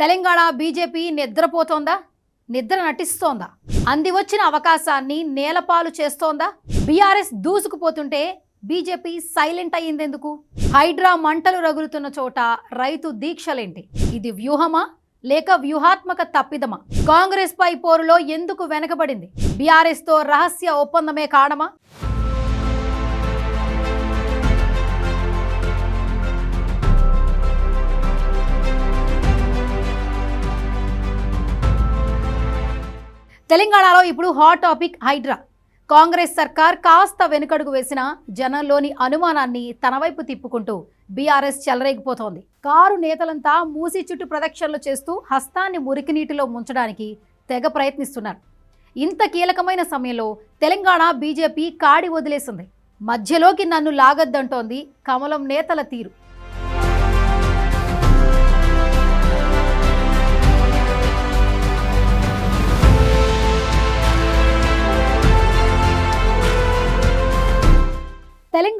Telangana BJP నిద్రపోతోందా? నిద్ర నటిస్తోందా? అంది వచ్చిన అవకాశాన్ని నేలపాలు చేస్తోందా? బీఆర్ఎస్ దూసుకుపోతుంటే బీజేపీ సైలెంట్ అయ్యిందెందుకు? హైడ్రా మంటలు రగులుతున్న చోట రైతు దీక్షలేంటి? ఇది వ్యూహమా? లేక వ్యూహాత్మక తప్పిదమా? కాంగ్రెస్ పై పోరులో ఎందుకు వెనకబడింది? బీఆర్ఎస్తో రహస్య ఒప్పందమే కారణమా? తెలంగాణలో ఇప్పుడు హాట్ టాపిక్ హైడ్రా. కాంగ్రెస్ సర్కార్ కాస్త వెనుకడుగు వేసిన జనంలోని అనుమానాన్ని తన వైపు తిప్పుకుంటూ బీఆర్ఎస్ చెలరేగిపోతోంది. కారు నేతలంతా మూసి చుట్టూ ప్రదక్షిణలు చేస్తూ హస్తాన్ని మురికి నీటిలో ముంచడానికి తెగ ప్రయత్నిస్తున్నారు. ఇంత కీలకమైన సమయంలో తెలంగాణ బీజేపీ కాడి వదిలేసింది. మధ్యలోకి నన్ను లాగద్దంటోంది కమలం నేతల తీరు.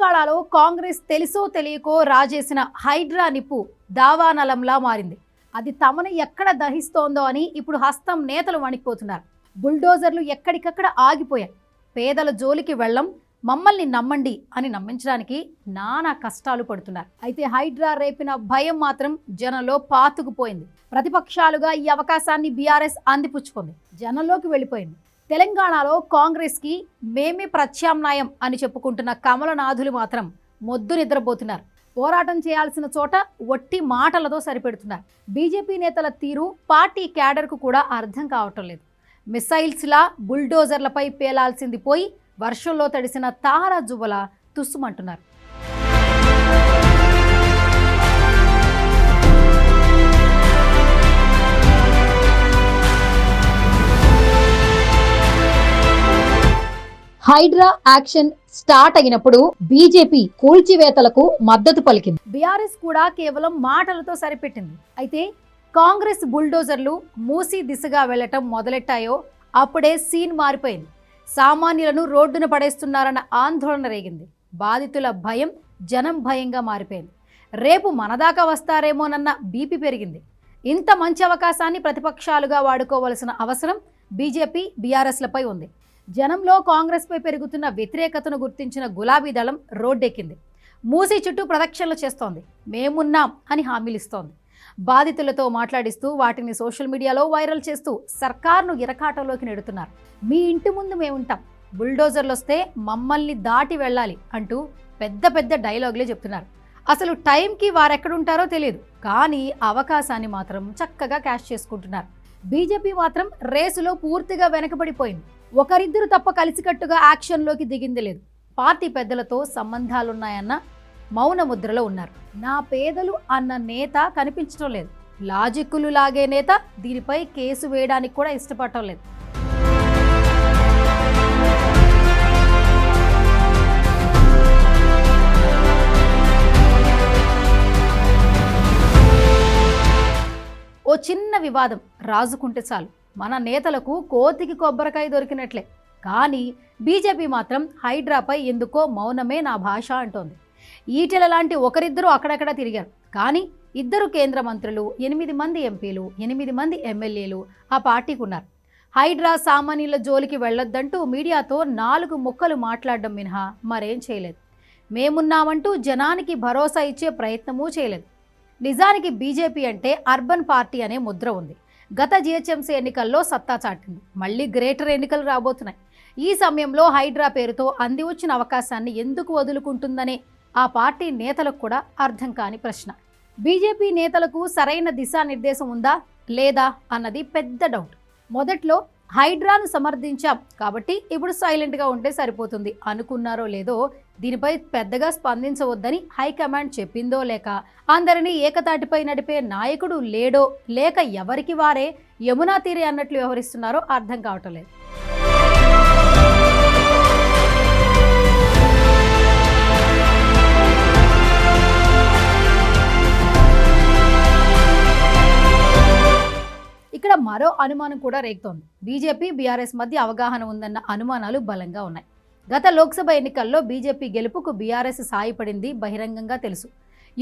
తెలంగాణలో కాంగ్రెస్ తెలుసో తెలియకో రాజేసిన హైడ్రా నిప్పు దావానలంలా మారింది. అది తమను ఎక్కడ దహిస్తోందో అని ఇప్పుడు హస్తం నేతలు వణికిపోతున్నారు. బుల్డోజర్లు ఎక్కడికక్కడ ఆగిపోయాయి. పేదల జోలికి వెళ్ళం మమ్మల్ని నమ్మండి అని నమ్మించడానికి నానా కష్టాలు పడుతున్నారు. అయితే హైడ్రా రేపిన భయం మాత్రం జనంలో పాతుకుపోయింది. ప్రతిపక్షాలుగా ఈ అవకాశాన్ని బీఆర్ఎస్ అందిపుచ్చుకుంది. జనంలోకి వెళ్ళిపోయింది. తెలంగాణలో కాంగ్రెస్కి మేమే ప్రత్యామ్నాయం అని చెప్పుకుంటున్న కమలనాథులు మాత్రం మొద్దు నిద్రపోతున్నారు. పోరాటం చేయాల్సిన చోట ఒట్టి మాటలతో సరిపెడుతున్నారు. బీజేపీ నేతల తీరు పార్టీ క్యాడర్కు కూడా అర్థం కావటం లేదు. మిసైల్స్లా బుల్డోజర్లపై పేలాల్సింది పోయి వర్షంలో తడిసిన తారా జువ్వల తుస్సుమంటున్నారు. హైడ్రా యాక్షన్ స్టార్ట్ అయినప్పుడు బీజేపీ కూల్చివేతలకు మద్దతు పలికింది. బీఆర్ఎస్ కూడా కేవలం మాటలతో సరిపెట్టింది. అయితే కాంగ్రెస్ బుల్డోజర్లు మూసి దిశగా వెళ్ళటం మొదలెట్టాయో అప్పుడే సీన్ మారిపోయింది. సామాన్యులను రోడ్డున పడేస్తున్నారన్న ఆందోళన రేగింది. బాధితుల భయం జనం భయంగా మారిపోయింది. రేపు మనదాకా వస్తారేమోనన్న బీపీ పెరిగింది. ఇంత మంచి అవకాశాన్ని ప్రతిపక్షాలుగా వాడుకోవలసిన అవసరం బీజేపీ బీఆర్ఎస్లపై ఉంది. జనంలో కాంగ్రెస్పై పెరుగుతున్న వ్యతిరేకతను గుర్తించిన గులాబీ దళం రోడ్డెక్కింది. మూసీ చుట్టూ ప్రదక్షిణలు చేస్తోంది. మేమున్నాం అని హామీలిస్తోంది బాధితులతో మాట్లాడిస్తూ వాటిని సోషల్ మీడియాలో వైరల్ చేస్తూ సర్కార్ను ఇరకాటంలోకి నెడుతున్నారు. మీ ఇంటి ముందు మేముంటాం. బుల్డోజర్లు వస్తే మమ్మల్ని దాటి వెళ్ళాలి అంటూ పెద్ద పెద్ద డైలాగులే చెప్తున్నారు. అసలు టైంకి వారెక్కడుంటారో తెలియదు కానీ అవకాశాన్ని మాత్రం చక్కగా క్యాష్ చేసుకుంటున్నారు. బీజేపీ మాత్రం రేసులో పూర్తిగా వెనకబడిపోయింది. ఒకరిద్దరు తప్ప కలిసికట్టుగా యాక్షన్లోకి దిగింది లేదు. పార్టీ పెద్దలతో సంబంధాలున్నాయన్న మౌన ముద్రలో ఉన్నారు. నా పేదలు అన్న నేత కనిపించడం లేదు. లాజిక్కులు లాగే నేత దీనిపై కేసు వేయడానికి కూడా ఇష్టపడటం లేదు. ఓ చిన్న వివాదం రాజుకుంటే చాలు. మన నేతలకు కోతికి కొబ్బరికాయ దొరికినట్లే. కానీ బీజేపీ మాత్రం హైడ్రాపై ఎందుకో మౌనమే నా భాష అంటోంది. ఈటెల లాంటి ఒకరిద్దరూ అక్కడక్కడ తిరిగారు. కానీ ఇద్దరు కేంద్ర మంత్రులు ఎనిమిది మంది ఎంపీలు ఎనిమిది మంది ఎమ్మెల్యేలు ఆ పార్టీకి ఉన్నారు హైడ్రా సామాన్యుల జోలికి వెళ్ళొద్దంటూ మీడియాతో నాలుగు ముక్కలు మాట్లాడడం మినహా మరేం చేయలేదు. మేమున్నామంటూ జనానికి భరోసా ఇచ్చే ప్రయత్నమూ చేయలేదు. నిజానికి బీజేపీ అంటే అర్బన్ పార్టీ అనే ముద్ర ఉంది. గత జిహెచ్ఎంసీ ఎన్నికల్లో సత్తా చాటింది. మళ్ళీ గ్రేటర్ ఎన్నికలు రాబోతున్నాయి. ఈ సమయంలో హైడ్రా పేరుతో అంది వచ్చిన అవకాశాన్ని ఎందుకు వదులుకుంటుందనే ఆ పార్టీ నేతలకు కూడా అర్థం కాని ప్రశ్న. బీజేపీ నేతలకు సరైన దిశానిర్దేశం ఉందా లేదా అన్నది పెద్ద డౌట్. మొదట్లో హైడ్రాను సమర్థించాం కాబట్టి ఇప్పుడు సైలెంట్గా ఉంటే సరిపోతుంది అనుకున్నారో లేదో దీనిపై పెద్దగా స్పందించవద్దని హైకమాండ్ చెప్పిందో లేక అందరినీ ఏకతాటిపై నడిపే నాయకుడు లేడో లేక ఎవరికి వారే యమునా తీరే అన్నట్లు వ్యవహరిస్తున్నారో అర్థం కావటం లేదు ఇక్కడ మరో అనుమానం కూడా రేగుతోంది. బీజేపీ బీఆర్ఎస్ మధ్య అవగాహన ఉందన్న అనుమానాలు బలంగా ఉన్నాయి. గత లోక్సభ ఎన్నికల్లో బీజేపీ గెలుపుకు బీఆర్ఎస్ సాయపడింది బహిరంగంగా తెలుసు.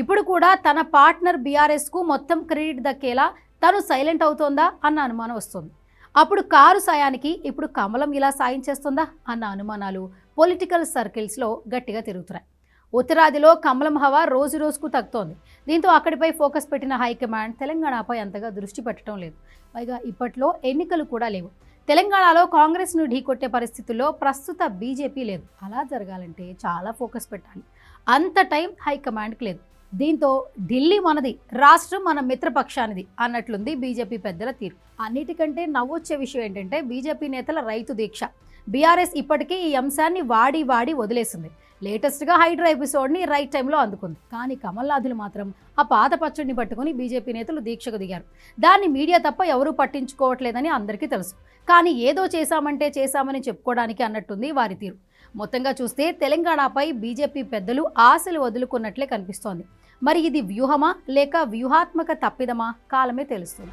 ఇప్పుడు కూడా తన పార్ట్నర్ బీఆర్ఎస్కు మొత్తం క్రెడిట్ దక్కేలా తను సైలెంట్ అవుతోందా అన్న అనుమానం వస్తుంది. అప్పుడు కారు సాయానికి ఇప్పుడు కమలం ఇలా సాయం చేస్తుందా అన్న అనుమానాలు పొలిటికల్ సర్కిల్స్లో గట్టిగా తిరుగుతున్నాయి. ఉత్తరాదిలో కమలం హవా రోజు రోజుకు తగ్గుతోంది. దీంతో అక్కడిపై ఫోకస్ పెట్టిన హైకమాండ్ తెలంగాణపై అంతగా దృష్టి పెట్టడం లేదు. పైగా ఇప్పట్లో ఎన్నికలు కూడా లేవు. తెలంగాణలో కాంగ్రెస్ను ఢీకొట్టే పరిస్థితుల్లో ప్రస్తుత బీజేపీ లేదు. అలా జరగాలంటే చాలా ఫోకస్ పెట్టాలి. అంత టైం హైకమాండ్కి లేదు. దీంతో ఢిల్లీ మనది రాష్ట్రం మన మిత్రపక్షానిది అన్నట్లుంది బీజేపీ పెద్దల తీరు. అన్నిటికంటే నవ్వొచ్చే విషయం ఏంటంటే బీజేపీ నేతల రైతు దీక్ష. బీఆర్ఎస్ ఇప్పటికే ఈ అంశాన్ని వాడి వాడి వదిలేసింది. లేటెస్ట్గా హైడ్రా ఎపిసోడ్ని రైట్ టైంలో అందుకుంది. కానీ కమల్నాథులు మాత్రం ఆ పాత పచ్చడిని పట్టుకుని బీజేపీ నేతలు దీక్షకు దిగారు. దాన్ని మీడియా తప్ప ఎవరూ పట్టించుకోవట్లేదని అందరికీ తెలుసు. కానీ ఏదో చేశామంటే చేశామని చెప్పుకోవడానికి అన్నట్టుంది వారి తీరు. మొత్తంగా చూస్తే తెలంగాణపై బీజేపీ పెద్దలు ఆశలు వదులుకున్నట్లే కనిపిస్తోంది. మరి ఇది వ్యూహమా లేక వ్యూహాత్మక తప్పిదమా? కాలమే తెలుస్తుంది.